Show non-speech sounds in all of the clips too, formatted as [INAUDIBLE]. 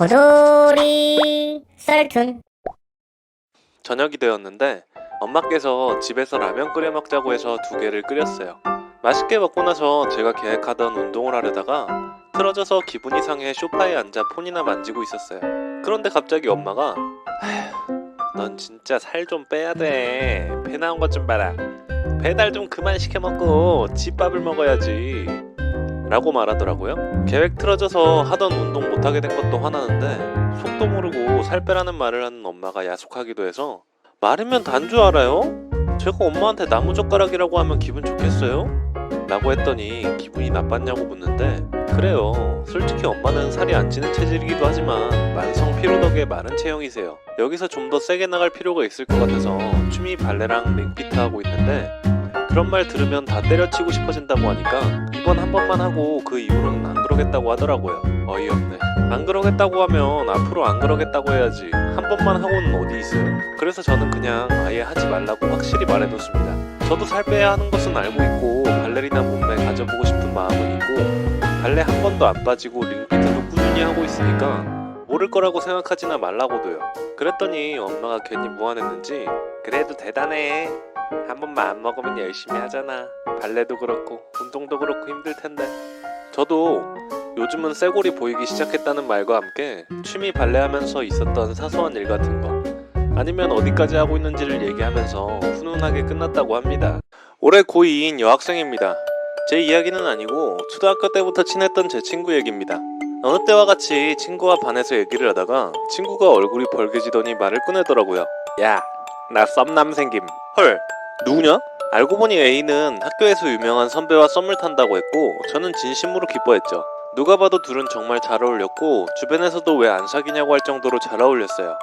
고조리 썰툰 저녁이 되었는데 엄마께서 집에서 라면 끓여 먹자고 해서 두 개를 끓였어요. 맛있게 먹고 나서 제가 계획하던 운동을 하려다가 틀어져서 기분이 상해 소파에 앉아 폰이나 만지고 있었어요. 그런데 갑자기 엄마가 "넌 진짜 살 좀 빼야 돼. 배 나온 것 좀 봐라. 배달 좀 그만 시켜 먹고 집밥을 먹어야지. 라고 말하더라고요. 계획 틀어져서 하던 운동 못하게 된 것도 화나는데 속도 모르고 살 빼라는 말을 하는 엄마가 야속하기도 해서 말이면 단줄 알아요? 제가 엄마한테 나무젓가락이라고 하면 기분 좋겠어요? 라고 했더니 기분이 나빴냐고 묻는데 그래요 솔직히 엄마는 살이 안 찌는 체질이기도 하지만 만성 피로 덕에 마른 체형이세요 여기서 좀 더 세게 나갈 필요가 있을 것 같아서 취미 발레랑 링피트 하고 있는데 그런 말 들으면 다 때려치고 싶어진다고 하니까 이번 한 번만 하고 그 이후로는 안 그러겠다고 하더라고요. 어이없네. 안 그러겠다고 하면 앞으로 안 그러겠다고 해야지. 한 번만 하고는 어디 있어요? 그래서 저는 그냥 아예 하지 말라고 확실히 말해뒀습니다. 저도 살 빼야 하는 것은 알고 있고 발레리나 몸매 가져보고 싶은 마음은 있고 발레 한 번도 안 빠지고 링피트도 꾸준히 하고 있으니까 모를 거라고 생각하지나 말라고도요. 그랬더니 엄마가 괜히 무안했는지 그래도 대단해 한 번만 안 먹으면 열심히 하잖아 발레도 그렇고 운동도 그렇고 힘들 텐데 저도 요즘은 쇄골이 보이기 시작했다는 말과 함께 취미 발레하면서 있었던 사소한 일 같은 거 아니면 어디까지 하고 있는지를 얘기하면서 훈훈하게 끝났다고 합니다. 올해 고2인 여학생입니다. 제 이야기는 아니고 초등학교 때부터 친했던 제 친구 얘기입니다. 어느 때와 같이 친구와 반에서 얘기를 하다가 친구가 얼굴이 벌개지더니 말을 꺼내더라고요. 야, 나 썸남 생김. 헐, 누구냐? 알고 보니 A는 학교에서 유명한 선배와 썸을 탄다고 했고 저는 진심으로 기뻐했죠. 누가 봐도 둘은 정말 잘 어울렸고 주변에서도 왜 안 사귀냐고 할 정도로 잘 어울렸어요.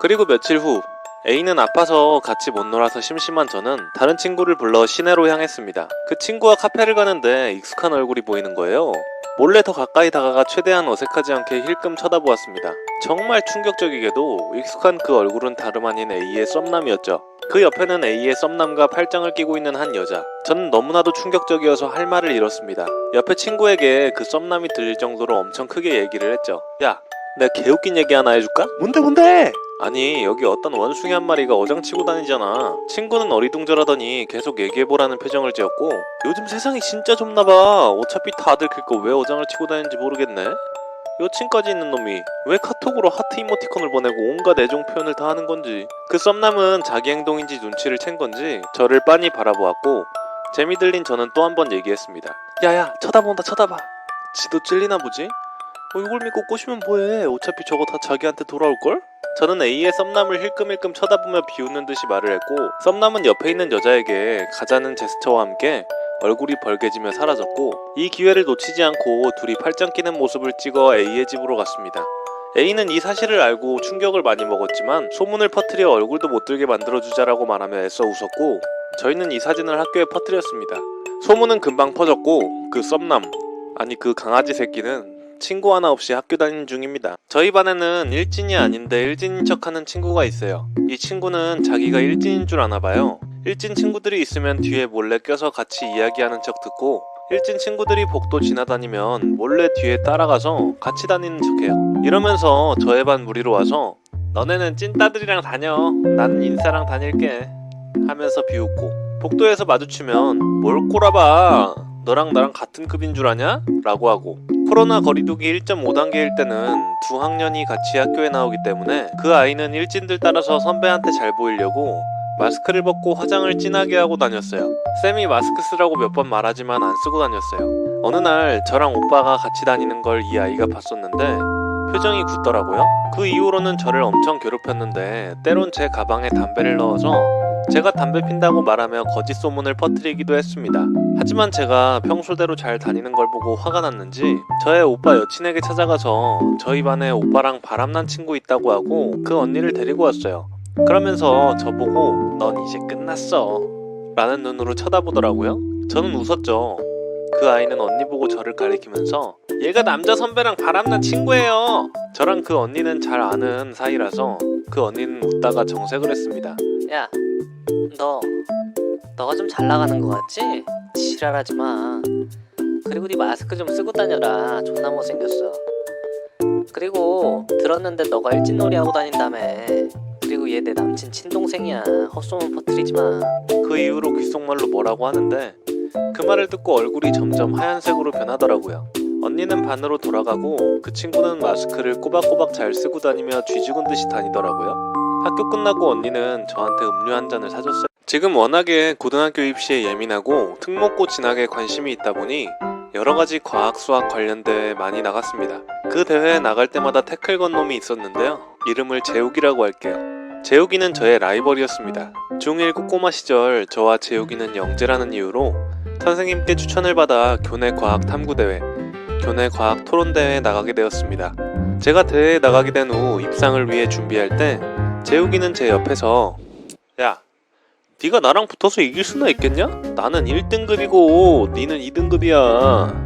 그리고 며칠 후 A는 아파서 같이 못 놀아서 심심한 저는 다른 친구를 불러 시내로 향했습니다. 그 친구와 카페를 가는데 익숙한 얼굴이 보이는 거예요. 몰래 더 가까이 다가가 최대한 어색하지 않게 힐끔 쳐다보았습니다. 정말 충격적이게도 익숙한 그 얼굴은 다름 아닌 A의 썸남이었죠. 그 옆에는 A의 썸남과 팔짱을 끼고 있는 한 여자. 저는 너무나도 충격적이어서 할 말을 잃었습니다. 옆에 친구에게 그 썸남이 들릴 정도로 엄청 크게 얘기를 했죠. 야, 내가 개웃긴 얘기 하나 해줄까? 뭔데 뭔데? 아니 여기 어떤 원숭이 한 마리가 어장치고 다니잖아. 친구는 어리둥절하더니 계속 얘기해보라는 표정을 지었고 요즘 세상이 진짜 좁나봐. 어차피 다들 그거 왜 어장을 치고 다니는지 모르겠네. 여친까지 있는 놈이 왜 카톡으로 하트 이모티콘을 보내고 온갖 애정 표현을 다 하는 건지 그 썸남은 자기 행동인지 눈치를 챈 건지 저를 빤히 바라보았고 재미 들린 저는 또 한 번 얘기했습니다. 야야 쳐다본다 쳐다봐. 지도 찔리나 보지? 얼굴 믿고 꼬시면 뭐해 어차피 저거 다 자기한테 돌아올걸? 저는 A의 썸남을 힐끔힐끔 쳐다보며 비웃는 듯이 말을 했고 썸남은 옆에 있는 여자에게 가자는 제스처와 함께 얼굴이 벌개지며 사라졌고 이 기회를 놓치지 않고 둘이 팔짱 끼는 모습을 찍어 A의 집으로 갔습니다. A는 이 사실을 알고 충격을 많이 먹었지만 소문을 퍼뜨려 얼굴도 못 들게 만들어주자라고 말하며 애써 웃었고 저희는 이 사진을 학교에 퍼뜨렸습니다. 소문은 금방 퍼졌고 그 썸남 아니 그 강아지 새끼는 친구 하나 없이 학교 다니는 중입니다. 저희 반에는 일진이 아닌데 일진인 척하는 친구가 있어요. 이 친구는 자기가 일진인 줄 아나 봐요. 일진 친구들이 있으면 뒤에 몰래 껴서 같이 이야기하는 척 듣고 일진 친구들이 복도 지나다니면 몰래 뒤에 따라가서 같이 다니는 척해요. 이러면서 저의 반 무리로 와서 너네는 찐따들이랑 다녀. 나는 인싸랑 다닐게. 하면서 비웃고 복도에서 마주치면 뭘 꼬라봐. 너랑 나랑 같은 급인 줄 아냐? 라고 하고 코로나 거리두기 1.5단계일 때는 두 학년이 같이 학교에 나오기 때문에 그 아이는 일진들 따라서 선배한테 잘 보이려고 마스크를 벗고 화장을 진하게 하고 다녔어요. 쌤이 마스크 쓰라고 몇 번 말하지만 안 쓰고 다녔어요. 어느 날 저랑 오빠가 같이 다니는 걸 이 아이가 봤었는데 표정이 굳더라고요. 그 이후로는 저를 엄청 괴롭혔는데 때론 제 가방에 담배를 넣어서 제가 담배 핀다고 말하며 거짓 소문을 퍼뜨리기도 했습니다. 하지만 제가 평소대로 잘 다니는 걸 보고 화가 났는지 저의 오빠 여친에게 찾아가서 저희 반에 오빠랑 바람난 친구 있다고 하고 그 언니를 데리고 왔어요. 그러면서 저보고 넌 이제 끝났어 라는 눈으로 쳐다보더라고요. 저는 웃었죠. 그 아이는 언니 보고 저를 가리키면서 얘가 남자 선배랑 바람난 친구예요. 저랑 그 언니는 잘 아는 사이라서 그 언니는 웃다가 정색을 했습니다. 야, 너 너가 좀 잘 나가는 거 같지? 지랄하지 마. 그리고 네 마스크 좀 쓰고 다녀라. 존나 못생겼어. 그리고 들었는데 너가 일진놀이 하고 다닌다며. 그리고 얘 내 남친 친동생이야. 헛소문 퍼뜨리지 마. 그 이후로 귓속말로 뭐라고 하는데 그 말을 듣고 얼굴이 점점 하얀색으로 변하더라고요. 언니는 반으로 돌아가고 그 친구는 마스크를 꼬박꼬박 잘 쓰고 다니며 쥐죽은 듯이 다니더라고요. 학교 끝나고 언니는 저한테 음료 한 잔을 사줬어요. 지금 워낙에 고등학교 입시에 예민하고 특목고 진학에 관심이 있다 보니 여러 가지 과학 수학 관련 대회에 많이 나갔습니다. 그 대회에 나갈 때마다 태클 건 놈이 있었는데요. 이름을 재욱이라고 할게요. 재욱이는 저의 라이벌이었습니다. 중1 꼬꼬마 시절 저와 재욱이는 영재라는 이유로 선생님께 추천을 받아 교내 과학 탐구 대회, 교내 과학 토론 대회에 나가게 되었습니다. 제가 대회에 나가게 된 후 입상을 위해 준비할 때 재욱이는 제 옆에서 야, 네가 나랑 붙어서 이길 수나 있겠냐? 나는 1등급이고 니는 2등급이야.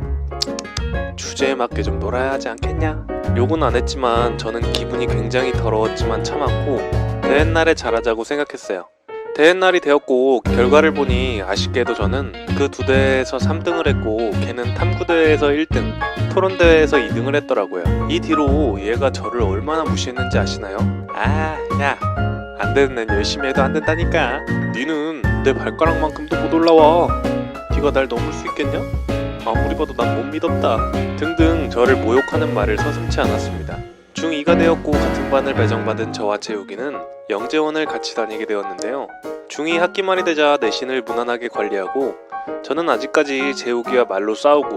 주제에 맞게 좀 놀아야 하지 않겠냐? 욕은 안 했지만 저는 기분이 굉장히 더러웠지만 참았고 대회 날에 잘하자고 생각했어요. 대회 날이 되었고 결과를 보니 아쉽게도 저는 그 두 대회에서 3등을 했고 걔는 탐구대회에서 1등, 토론대회에서 2등을 했더라고요. 이 뒤로 얘가 저를 얼마나 무시했는지 아시나요? 아, 야, 안 되는 애 열심히 해도 안 된다니까. 니는 내 발가락만큼도 못 올라와. 네가 날 넘을 수 있겠냐? 아무리 봐도 난 못 믿었다. 등등 저를 모욕하는 말을 서슴지 않았습니다. 중2가 되었고 같은 반을 배정받은 저와 재욱이는 영재원을 같이 다니게 되었는데요. 중2 학기 말이 되자 내신을 무난하게 관리하고 저는 아직까지 재욱이와 말로 싸우고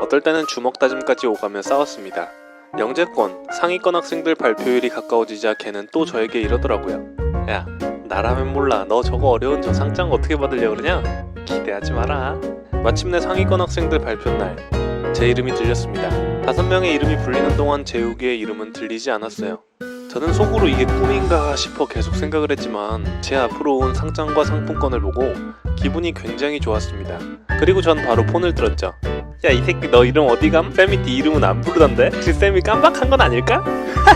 어떨 때는 주먹 다짐까지 오가며 싸웠습니다. 영재권, 상위권 학생들 발표일이 가까워지자 걔는 또 저에게 이러더라고요. 야, 나라면 몰라. 너 저거 어려운 저 상장 어떻게 받으려 그러냐? 기대하지 마라. 마침내 상위권 학생들 발표 날, 제 이름이 들렸습니다. 다섯 명의 이름이 불리는 동안 재욱이의 이름은 들리지 않았어요. 저는 속으로 이게 꿈인가 싶어 계속 생각을 했지만 제 앞으로 온 상장과 상품권을 보고 기분이 굉장히 좋았습니다. 그리고 전 바로 폰을 들었죠. 야 이 새끼 너 이름 어디 감? 쌤이 네 이름은 안 부르던데? 혹시 쌤이 깜박한 건 아닐까?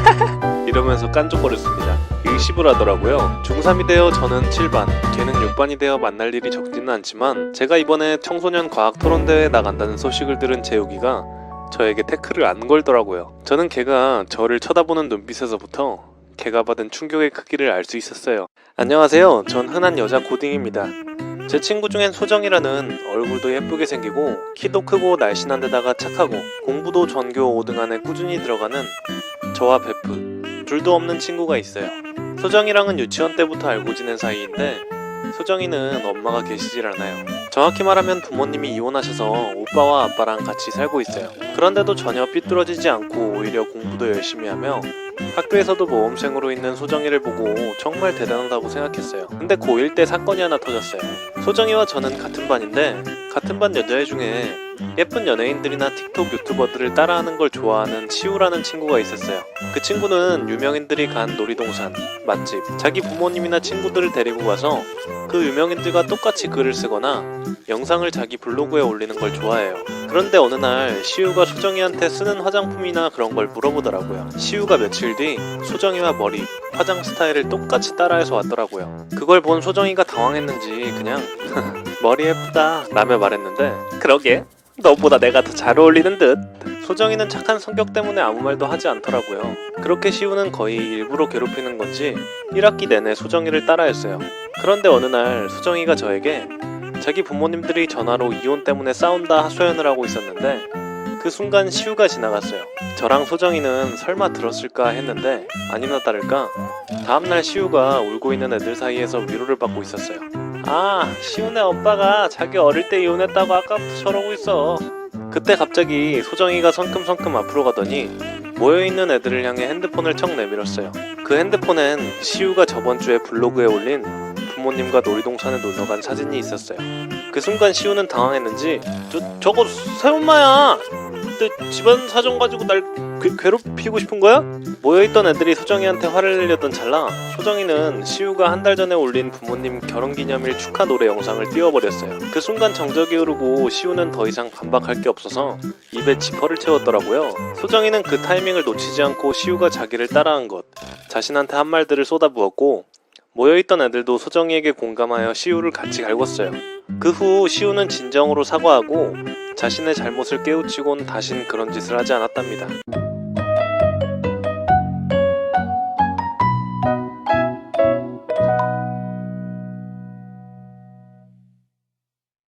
[LAUGHS] 이러면서 깐족거렸습니다. 일십을 하더라고요. 중3이 되어 저는 7반, 걔는 6반이 되어 만날 일이 적지는 않지만 제가 이번에 청소년 과학 토론대회에 나간다는 소식을 들은 재욱이가 저에게 태클을 안 걸더라고요. 저는 걔가 저를 쳐다보는 눈빛에서부터 걔가 받은 충격의 크기를 알 수 있었어요. 안녕하세요. 전 흔한 여자 고딩입니다. 제 친구 중엔 소정이라는 얼굴도 예쁘게 생기고 키도 크고 날씬한 데다가 착하고 공부도 전교 5등 안에 꾸준히 들어가는 저와 베프 둘도 없는 친구가 있어요. 소정이랑은 유치원 때부터 알고 지낸 사이인데 소정이는 엄마가 계시질 않아요. 정확히 말하면 부모님이 이혼하셔서 오빠와 아빠랑 같이 살고 있어요. 그런데도 전혀 삐뚤어지지 않고 오히려 공부도 열심히 하며 학교에서도 모범생으로 있는 소정이를 보고 정말 대단하다고 생각했어요. 근데 고1 때 사건이 하나 터졌어요. 소정이와 저는 같은 반인데 같은 반 여자애 중에 예쁜 연예인들이나 틱톡 유튜버들을 따라하는 걸 좋아하는 치우라는 친구가 있었어요. 그 친구는 유명인들이 간 놀이동산, 맛집, 자기 부모님이나 친구들을 데리고 가서 그 유명인들과 똑같이 글을 쓰거나 영상을 자기 블로그에 올리는 걸 좋아해요. 그런데 어느 날 시우가 소정이한테 쓰는 화장품이나 그런 걸 물어보더라고요. 시우가 며칠 뒤 소정이와 머리, 화장 스타일을 똑같이 따라해서 왔더라고요. 그걸 본 소정이가 당황했는지 그냥 [LAUGHS] 머리 예쁘다 라며 말했는데 그러게 너보다 내가 더 잘 어울리는 듯. 소정이는 착한 성격 때문에 아무 말도 하지 않더라고요. 그렇게 시우는 거의 일부러 괴롭히는 건지 1학기 내내 소정이를 따라했어요. 그런데 어느 날 소정이가 저에게 자기 부모님들이 전화로 이혼 때문에 싸운다 하소연을 하고 있었는데 그 순간 시우가 지나갔어요. 저랑 소정이는 설마 들었을까 했는데 아니나 다를까 다음날 시우가 울고 있는 애들 사이에서 위로를 받고 있었어요. 아, 시우네 오빠가 자기 어릴 때 이혼했다고 아까부터 저러고 있어. 그때 갑자기 소정이가 성큼성큼 앞으로 가더니 모여있는 애들을 향해 핸드폰을 척 내밀었어요. 그 핸드폰엔 시우가 저번 주에 블로그에 올린 부모님과 놀이동산에 놀러 간 사진이 있었어요. 그 순간 시우는 당황했는지 저, 저거 새엄마야! 근데 집안 사정 가지고 날 괴, 괴롭히고 싶은 거야? 모여있던 애들이 소정이한테 화를 내려던 찰나 소정이는 시우가 한 달 전에 올린 부모님 결혼기념일 축하 노래 영상을 띄워버렸어요. 그 순간 정적이 흐르고 시우는 더 이상 반박할 게 없어서 입에 지퍼를 채웠더라고요. 소정이는 그 타이밍을 놓치지 않고 시우가 자기를 따라한 것, 자신한테 한 말들을 쏟아부었고 모여있던 애들도 소정이에게 공감하여 시우를 같이 갈궜어요. 그 후 시우는 진정으로 사과하고 자신의 잘못을 깨우치곤 다신 그런 짓을 하지 않았답니다.